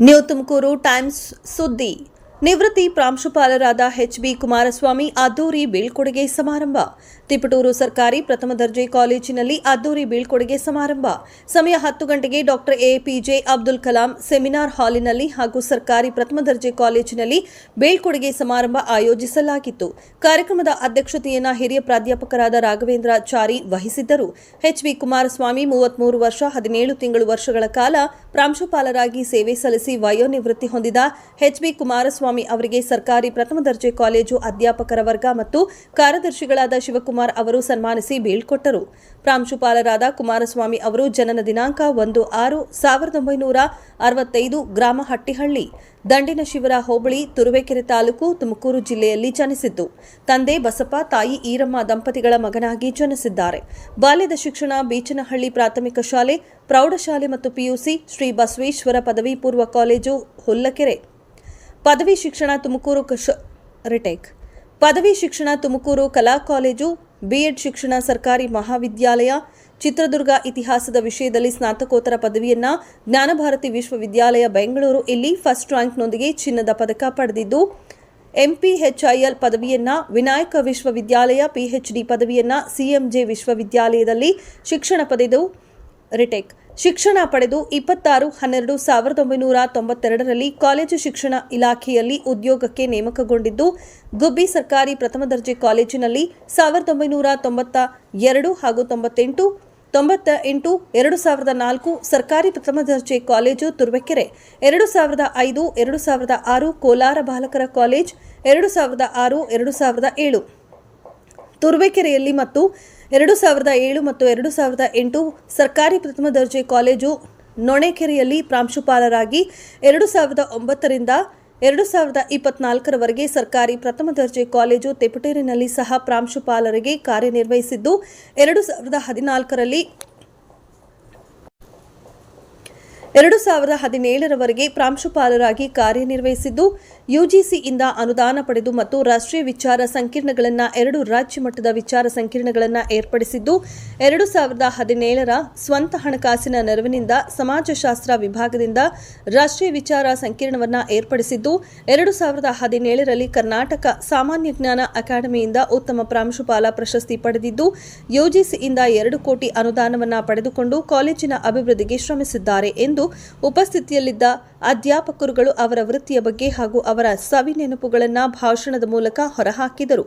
New Tumakuru times ಸುದ್ದಿ ನಿವೃತ್ತಿ ಪ್ರಾಂಶುಪಾಲರಾದ ಎಚ್ ಬಿ ಕುಮಾರಸ್ವಾಮಿ ಅದ್ದೂರಿ ಬೀಳ್ಕೊಡುಗೆ ಸಮಾರಂಭ. ತಿಪಟೂರು ಸರ್ಕಾರಿ ಪ್ರಥಮ ದರ್ಜೆ ಕಾಲೇಜಿನಲ್ಲಿ ಅದ್ದೂರಿ ಬೀಳ್ಕೊಡುಗೆ ಸಮಾರಂಭ. ಸಮಯ ಹತ್ತು ಗಂಟೆಗೆ doctor APJ Abdul Kalam seminar ಹಾಲಿನಲ್ಲಿ ಹಾಗೂ ಸರ್ಕಾರಿ ಪ್ರಥಮ ದರ್ಜೆ ಕಾಲೇಜಿನಲ್ಲಿ ಬೀಳ್ಕೊಡುಗೆ ಸಮಾರಂಭ ಆಯೋಜಿಸಲಾಗಿತ್ತು. ಕಾರ್ಯಕ್ರಮದ ಅಧ್ಯಕ್ಷತೆಯನ್ನು ಹಿರಿಯ ಪ್ರಾಧ್ಯಾಪಕರಾದ ರಾಘವೇಂದ್ರ ಚಾರಿ ವಹಿಸಿದ್ದರು. ಎಚ್ ಬಿ ಕುಮಾರಸ್ವಾಮಿ ಮೂವತ್ಮೂರು ವರ್ಷ, ಹದಿನೇಳು ತಿಂಗಳು ವರ್ಷಗಳ ಕಾಲ ಪ್ರಾಂಶುಪಾಲರಾಗಿ ಸೇವೆ ಸಲ್ಲಿಸಿ ವಯೋನಿವೃತ್ತಿ ಹೊಂದಿದ ಎಚ್ ಬಿ ಕುಮಾರಸ್ವಾಮಿ ಅವರಿಗೆ ಸರ್ಕಾರಿ ಪ್ರಥಮ ದರ್ಜೆ ಕಾಲೇಜು ಅಧ್ಯಾಪಕರ ವರ್ಗ ಮತ್ತು ಕಾರ್ಯದರ್ಶಿಗಳಾದ ಶಿವಕುಮಾರ್ ಅವರು ಸನ್ಮಾನಿಸಿ ಬೀಳ್ಕೊಟ್ಟರು. ಪ್ರಾಂಶುಪಾಲರಾದ ಕುಮಾರಸ್ವಾಮಿ ಅವರು ಜನನ ದಿನಾಂಕ ಒಂದು ಆರು ಸಾವಿರದ ಒಂಬೈನೂರ ಅರವತ್ತೈದು ಗ್ರಾಮ ಹಟ್ಟಿಹಳ್ಳಿ ದಂಡಿನ ಶಿವರ ಹೋಬಳಿ ತುರುವೇಕೆರೆ ತಾಲೂಕು ತುಮಕೂರು ಜಿಲ್ಲೆಯಲ್ಲಿ ಜನಿಸಿದ್ದು. ತಂದೆ ಬಸಪ್ಪ, ತಾಯಿ ಈರಮ್ಮ ದಂಪತಿಗಳ ಮಗನಾಗಿ ಜನಿಸಿದ್ದಾರೆ. ಬಾಲ್ಯದ ಶಿಕ್ಷಣ ಬೀಚನಹಳ್ಳಿ ಪ್ರಾಥಮಿಕ ಶಾಲೆ, ಪ್ರೌಢಶಾಲೆ ಮತ್ತು ಪಿಯುಸಿ ಶ್ರೀ ಬಸವೇಶ್ವರ ಪದವಿ ಪೂರ್ವ ಕಾಲೇಜು ಹುಲ್ಲಕೆರೆ. ಪದವಿ ಶಿಕ್ಷಣ ತುಮಕೂರು ಕಶ, ರಿಟೇಕ್. ಪದವಿ ಶಿಕ್ಷಣ ತುಮಕೂರು ಕಲಾ ಕಾಲೇಜು, ಬಿಎಡ್ ಶಿಕ್ಷಣ ಸರ್ಕಾರಿ ಮಹಾವಿದ್ಯಾಲಯ, ಚಿತ್ರದುರ್ಗ ಇತಿಹಾಸದ ವಿಷಯದಲ್ಲಿ ಸ್ನಾತಕೋತ್ತರ ಪದವಿಯನ್ನು ಜ್ಞಾನಭಾರತಿ ವಿಶ್ವವಿದ್ಯಾಲಯ ಬೆಂಗಳೂರು ಇಲ್ಲಿ ಫಸ್ಟ್ ರ್ಯಾಂಕ್ನೊಂದಿಗೆ ಚಿನ್ನದ ಪದಕ ಪಡೆದಿದ್ದು ಎಂಪಿಎಚ್ಐಎಲ್ ಪದವಿಯನ್ನು ವಿನಾಯಕ ವಿಶ್ವವಿದ್ಯಾಲಯ ಪಿಎಚ್ಡಿ ಪದವಿಯನ್ನ ಸಿಎಂಜೆ ವಿಶ್ವವಿದ್ಯಾಲಯದಲ್ಲಿ ಶಿಕ್ಷಣ ಪಡೆದು ರಿಟೆಕ್. ಶಿಕ್ಷಣ ಪಡೆದು ಇಪ್ಪತ್ತಾರು, ಹನ್ನೆರಡು, ಸಾವಿರದ ಒಂಬೈನೂರ ತೊಂಬತ್ತೆರಡರಲ್ಲಿ ಕಾಲೇಜು ಶಿಕ್ಷಣ ಇಲಾಖೆಯಲ್ಲಿ ಉದ್ಯೋಗಕ್ಕೆ ನೇಮಕಗೊಂಡಿದ್ದು, ಗುಬ್ಬಿ ಸರ್ಕಾರಿ ಪ್ರಥಮ ದರ್ಜೆ ಕಾಲೇಜಿನಲ್ಲಿ ಸಾವಿರದ ಒಂಬೈನೂರ ತೊಂಬತ್ತ ಎರಡು ಹಾಗೂ ತೊಂಬತ್ತೆಂಟು ತೊಂಬತ್ತ ಎಂಟು ಎರಡು ಸಾವಿರದ ನಾಲ್ಕು ಸರ್ಕಾರಿ ಪ್ರಥಮ ದರ್ಜೆ ಕಾಲೇಜು ತುರ್ವೆಕೆರೆ, ಎರಡು ಸಾವಿರದ ಐದು, ಎರಡು ಸಾವಿರದ ಆರು ಕೋಲಾರ ಬಾಲಕರ ಕಾಲೇಜ್, ಎರಡು ಸಾವಿರದ ಆರು, ಎರಡು ಸಾವಿರದ ಏಳು. ತುರುವೆಕೆರೆಯಲ್ಲಿ ಮತ್ತು ಎರಡು ಸಾವಿರದ ಏಳು ಮತ್ತು ಎರಡು ಸಾವಿರದ ಎಂಟು ಸರ್ಕಾರಿ ಪ್ರಥಮ ದರ್ಜೆ ಕಾಲೇಜು ನೊಣೆಕೆರೆಯಲ್ಲಿ ಪ್ರಾಂಶುಪಾಲರಾಗಿ ಎರಡು ಸಾವಿರದ ಒಂಬತ್ತರಿಂದ ಎರಡು ಸಾವಿರದ ಇಪ್ಪತ್ನಾಲ್ಕರವರೆಗೆ ಸರ್ಕಾರಿ ಪ್ರಥಮ ದರ್ಜೆ ಕಾಲೇಜು ತೆಪಟೇರಿನಲ್ಲಿ ಸಹ ಪ್ರಾಂಶುಪಾಲರಿಗೆ ಕಾರ್ಯನಿರ್ವಹಿಸಿದ್ದು, ಎರಡು ಸಾವಿರದ ಹದಿನಾಲ್ಕರಲ್ಲಿ ಎರಡು ಸಾವಿರದ ಹದಿನೇಳರವರೆಗೆ ಪ್ರಾಂಶುಪಾಲರಾಗಿ ಕಾರ್ಯನಿರ್ವಹಿಸಿದ್ದು ಯುಜಿಸಿಯಿಂದ ಅನುದಾನ ಪಡೆದು ಮತ್ತು ರಾಷ್ಟ್ರೀಯ ವಿಚಾರ ಸಂಕಿರಣಗಳನ್ನು ಎರಡು ರಾಜ್ಯ ಮಟ್ಟದ ವಿಚಾರ ಸಂಕಿರಣಗಳನ್ನು ಏರ್ಪಡಿಸಿದ್ದು, ಎರಡು ಸಾವಿರದ ಹದಿನೇಳರ ಸ್ವಂತ ಹಣಕಾಸಿನ ನೆರವಿನಿಂದ ಸಮಾಜಶಾಸ್ತ್ರ ವಿಭಾಗದಿಂದ ರಾಷ್ಟ್ರೀಯ ವಿಚಾರ ಸಂಕಿರಣವನ್ನು ಏರ್ಪಡಿಸಿದ್ದು, ಎರಡು ಸಾವಿರದ ಹದಿನೇಳರಲ್ಲಿ ಕರ್ನಾಟಕ ಸಾಮಾನ್ಯ ಜ್ಞಾನ ಅಕಾಡೆಮಿಯಿಂದ ಉತ್ತಮ ಪ್ರಾಂಶುಪಾಲ ಪ್ರಶಸ್ತಿ ಪಡೆದಿದ್ದು ಯುಜಿಸಿಯಿಂದ ಎರಡು ಕೋಟಿ ಅನುದಾನವನ್ನು ಪಡೆದುಕೊಂಡು ಕಾಲೇಜಿನ ಅಭಿವೃದ್ಧಿಗೆ ಶ್ರಮಿಸಿದ್ದಾರೆ ಎಂದು ಉಪಸ್ಥಿತಿಯಲ್ಲಿದ್ದ ಅಧ್ಯಾಪಕರುಗಳು ಅವರ ವೃತ್ತಿಯ ಬಗ್ಗೆ ಹಾಗೂ ಅವರ ಸವಿ ನೆನಪುಗಳನ್ನು ಭಾಷಣದ ಮೂಲಕ ಹೊರಹಾಕಿದರು.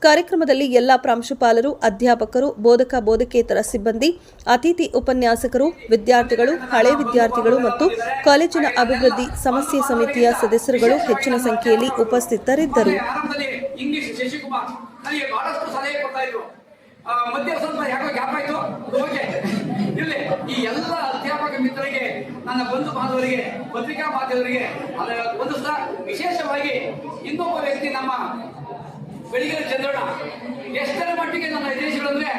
ಕಾರ್ಯಕ್ರಮದಲ್ಲಿ ಎಲ್ಲ ಪ್ರಾಂಶುಪಾಲರು, ಅಧ್ಯಾಪಕರು, ಬೋಧಕ, ಬೋಧಕೇತರ ಸಿಬ್ಬಂದಿ, ಅತಿಥಿ ಉಪನ್ಯಾಸಕರು, ವಿದ್ಯಾರ್ಥಿಗಳು, ಹಳೆ ವಿದ್ಯಾರ್ಥಿಗಳು ಮತ್ತು ಕಾಲೇಜಿನ ಅಭಿವೃದ್ಧಿ ಸಮಸ್ಯೆ ಸಮಿತಿಯ ಸದಸ್ಯರುಗಳು ಹೆಚ್ಚಿನ ಸಂಖ್ಯೆಯಲ್ಲಿ ಉಪಸ್ಥಿತರಿದ್ದರು. ಮಧ್ಯ ಸ್ವಲ್ಪ ಯಾಕೋ ಗ್ಯಾಪ್ ಆಯ್ತು? ಓಕೆ ಇಲ್ಲಿ ಈ ಎಲ್ಲ ಅಧ್ಯಾಪಕ ಮಿತ್ರರಿಗೆ, ನನ್ನ ಬಂಧು ಬಾಂಧವರಿಗೆ, ಪತ್ರಿಕಾ ಮಾಧ್ಯಮರಿಗೆ ಒಂದು ಸಹ ವಿಶೇಷವಾಗಿ ಇನ್ನೊಬ್ಬ ವ್ಯಕ್ತಿ ನಮ್ಮ ಬೆಳಿಗ್ಗೆ ಚಂದ್ರಣ್ಣ. ಎಷ್ಟರ ಮಟ್ಟಿಗೆ ನನ್ನ ಎದುರಿಸಿಗಳಂದ್ರೆ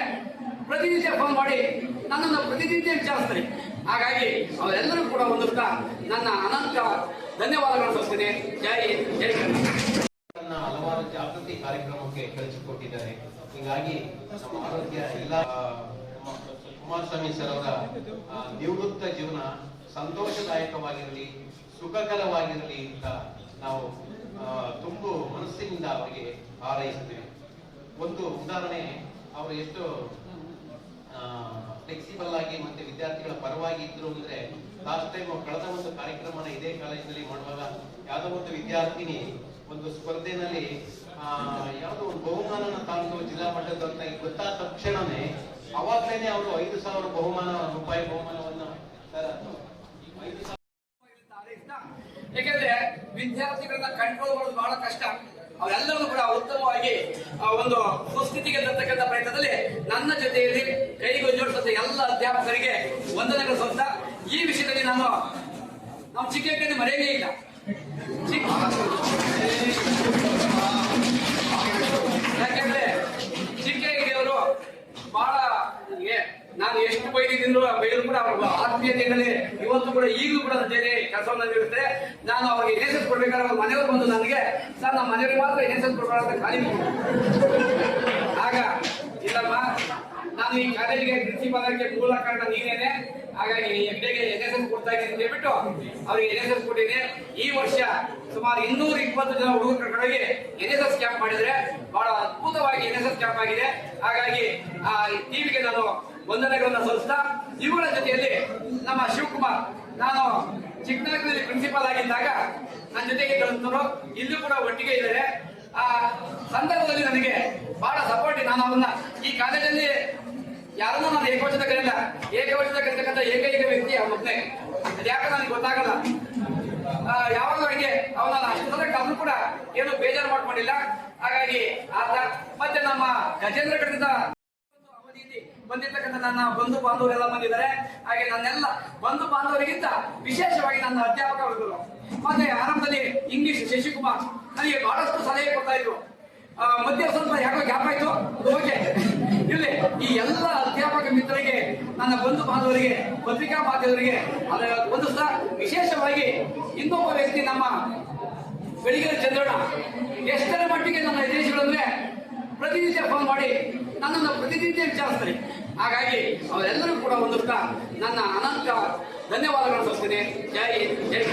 ಪ್ರತಿನಿತ್ಯ ಫೋನ್ ಮಾಡಿ ನನ್ನನ್ನು ಪ್ರತಿನಿತ್ಯ ವಿಚಾರಿಸ್ತಾರೆ. ಹಾಗಾಗಿ ಅವರೆಲ್ಲರೂ ಕೂಡ ಒಂದು ನನ್ನ ಅನಂತ ಧನ್ಯವಾದಗಳನ್ನು ಸಲ್ಲಿಸ್ತೇನೆ. ಜೈ ಜೈ ಜಾಗೃತಿ ಕಾರ್ಯಕ್ರಮಕ್ಕೆ ಕಳಿಸಿಕೊಟ್ಟಿದ್ದಾರೆ. ಹೀಗಾಗಿ ನಮ್ಮ ಆರೋಗ್ಯ ಎಲ್ಲ ಕುಮಾರಸ್ವಾಮಿ ಸರ್ ಅವರ ನಿವೃತ್ತ ಜೀವನ ಸಂತೋಷದಾಯಕವಾಗಿರಲಿ, ಸುಖಕರವಾಗಿರಲಿ ಅಂತ ನಾವು ತುಂಬು ಮನಸ್ಸಿನಿಂದ ಅವರಿಗೆ ಹಾರೈಸುತ್ತೇವೆ. ಒಂದು ಉದಾಹರಣೆ, ಅವರು ಎಷ್ಟು ಫ್ಲೆಕ್ಸಿಬಲ್ ಆಗಿ ಮತ್ತೆ ವಿದ್ಯಾರ್ಥಿಗಳ ಪರವಾಗಿ ಇದ್ರು ಅಂದ್ರೆ ಲಾಸ್ಟ್ ಟೈಮ್ ಕಳೆದ ಒಂದು ಕಾರ್ಯಕ್ರಮನ ಇದೇ ಕಾಲೇಜಿನಲ್ಲಿ ಮಾಡುವಾಗ ಯಾವುದೋ ಒಂದು ವಿದ್ಯಾರ್ಥಿನಿ ಒಂದು ಸ್ಪರ್ಧೆನಲ್ಲಿ ಯಾವ್ದೋ ಒಂದು ಬಹುಮಾನನ ತಾಂತು ಜಿಲ್ಲಾ ಮಟ್ಟದ ಅಂತ ಗೊತ್ತಾದ ತಕ್ಷಣನೇ ಅವಾಗ್ಲೇನೆ ಅವರು ಐದು ಸಾವಿರ ಬಹುಮಾನ, ರೂಪಾಯಿ ಬಹುಮಾನವನ್ನ ಯಾಕಂದ್ರೆ ವಿದ್ಯಾರ್ಥಿಗಳನ್ನ ಕಂಟ್ರೋಲ್ ಮಾಡೋದು ಬಹಳ ಕಷ್ಟ. ಅವರೆಲ್ಲರೂ ಕೂಡ ಉತ್ತಮವಾಗಿ ಒಂದು ಸುಸ್ಥಿತಿಗೆ ತರ್ತಕ್ಕಂಥ ಪ್ರಯತ್ನದಲ್ಲಿ ನನ್ನ ಜೊತೆಯಲ್ಲಿ ಕೈಗೆ ಜೋಡಿಸಿದ ಎಲ್ಲ ಅಧ್ಯಾಪಕರಿಗೆ ವಂದನೆಗಳು ಸ್ವಂತ ಈ ವಿಷಯದಲ್ಲಿ ನಾನು ನಮ್ಮ ಚಿಕ್ಕ ಮರೆಯೇ ಇಲ್ಲ. ಯಾಕಂದ್ರೆ ಅವರು ಬಹಳ ನಾನು ಎಷ್ಟು ಬೈದಿದ್ರು ಬೈದ್ರು ಕೂಡ ಅವ್ರ ಆತ್ಮೀಯತೆಗಳಲ್ಲಿ ಇವತ್ತು ಕೂಡ ಈಗಲೂ ಕೂಡ ಜೊತೆ ಕೆಲಸವನ್ನು ನಾನು ಅವರಿಗೆ ಲೈಸೆನ್ಸ್ ಕೊಡ್ಬೇಕಾದ್ರೆ ಅವ್ರ ಮನೆಯವರು ಬಂದು ನನಗೆ, ಸರ್, ನಮ್ಮ ಮನೆಯವ್ರಿಗೆ ಮಾತ್ರ ಕೊಡಬೇಡ ಅಂತ ಖಾಲಿ. ಆಗ, ಇಲ್ಲಮ್ಮ, ನಾನು ಈ ಕಾಲೇಜಿಗೆ ಪ್ರಿನ್ಸಿಪಾಲ್ ಮೂಲ ಕಾರಣ ನೀನೇನೆ ಹಾಗಾಗಿ ಹೆಗ್ಡೆಗೆ ಎನ್ ಕೊಡ್ತಾ ಇದ್ದೀನಿ ಅಂತ ಹೇಳ್ಬಿಟ್ಟು ಅವರಿಗೆ ಎನ್ ಎಸ್ ಕೊಟ್ಟಿದ್ದೀನಿ. ಈ ವರ್ಷ ಸುಮಾರು ಇನ್ನೂರ ಇಪ್ಪತ್ತು ಜನ ಹುಡುಗರಿಗೆ ಎನ್ ಎಸ್ ಎಸ್ ಕ್ಯಾಂಪ್ ಮಾಡಿದ್ರೆ ಬಹಳ ಅದ್ಭುತವಾಗಿ ಎನ್ ಎಸ್ ಕ್ಯಾಂಪ್ ಆಗಿದೆ. ಹಾಗಾಗಿ, ಆ ಟಿವಿಗೆ ನಾನು ವಂದನೆಗಳನ್ನ ಸಲ್ಲಿಸ್ತಾ ಇವುಗಳ ಜೊತೆಯಲ್ಲಿ ನಮ್ಮ ಶಿವಕುಮಾರ್, ನಾನು ಚಿಕ್ಕನಗರದಲ್ಲಿ ಪ್ರಿನ್ಸಿಪಾಲ್ ಆಗಿದ್ದಾಗ ನನ್ನ ಜೊತೆಗೆ ಕಲಿತರು ಇಲ್ಲೂ ಕೂಡ ಒಟ್ಟಿಗೆ ಇದ್ದಾರೆ. ಆ, ಸಂದರ್ಭದಲ್ಲಿ ನನಗೆ ಬಹಳ ಸಪೋರ್ಟ್ ನಾನು ಅವನ್ನ ಈ ಕಾಲೇಜಲ್ಲಿ ಯಾರನ್ನೂ ನಾನು ಏಕವಚನ ಕರೆಯಲ್ಲ ಏಕವಚನ ಕರೀತಕ್ಕಂಥ ಏಕೈಕ ವ್ಯಕ್ತಿ ಅದು ಯಾಕೆ ನನಗೆ ಗೊತ್ತಾಗಲ್ಲ? ಆ, ಯಾವಾಗಲೂ ಹಂಗೆ ಅವನ ಅಷ್ಟು ಸಲ ಕರೆದ್ರು ಕೂಡ ಏನು ಬೇಜಾರು ಮಾಡ್ಕೊಂಡಿಲ್ಲ. ಹಾಗಾಗಿ ಆತ ಮತ್ತೆ ನಮ್ಮ ಗಜೇಂದ್ರ ಕಡೆಯಿಂದ ಅವಧಿಯಲ್ಲಿ ಬಂದಿರ್ತಕ್ಕಂಥ ನನ್ನ ಬಂಧು ಬಾಂಧವರೆಲ್ಲ ಬಂದಿದ್ದಾರೆ. ಹಾಗೆ ನನ್ನೆಲ್ಲ ಬಂಧು ಬಾಂಧವರಿಗಿಂತ ವಿಶೇಷವಾಗಿ ನನ್ನ ಅಧ್ಯಾಪಕ ವರ್ಗರು ಮತ್ತೆ ಆರಂಭದಲ್ಲಿ ಇಂಗ್ಲಿಷ್ ಶಶಿಕುಮಾರ್ ನನಗೆ ಬಹಳಷ್ಟು ಸಲಹೆ ಕೊಡ್ತಾ ಇದ್ರು. ಮಧ್ಯ ಸ್ವಲ್ಪ ಯಾಕೋ ಗ್ಯಾಪ್ ಆಯ್ತು. ಓಕೆ ಇಲ್ಲಿ ಈ ಎಲ್ಲ ನನ್ನ ಬಂಧು ಬಾಂಧವರಿಗೆ, ಪತ್ರಿಕಾ ಮಾಧ್ಯಮರಿಗೆ ಅದರ ಒಂದು ಸಹ ವಿಶೇಷವಾಗಿ ಇನ್ನೊಬ್ಬ ವ್ಯಕ್ತಿ ನಮ್ಮ ಬೆಳಿಗ್ಗೆ ಚಂದ್ರಣ್ಣ. ಎಷ್ಟರ ಮಟ್ಟಿಗೆ ನನ್ನ ಎದುರಿಸಿಗಳು ಅಂದ್ರೆ ಪ್ರತಿನಿತ್ಯ ಫೋನ್ ಮಾಡಿ ನನ್ನನ್ನು ಪ್ರತಿನಿತ್ಯ ವಿಚಾರಿಸ್ತಾರೆ. ಹಾಗಾಗಿ ಅವರೆಲ್ಲರೂ ಕೂಡ ಒಂದು ನನ್ನ ಅನಂತ ಧನ್ಯವಾದಗಳನ್ನು ಸಲ್ಲಿಸ್ತೇನೆ. ಜೈ ಜೈ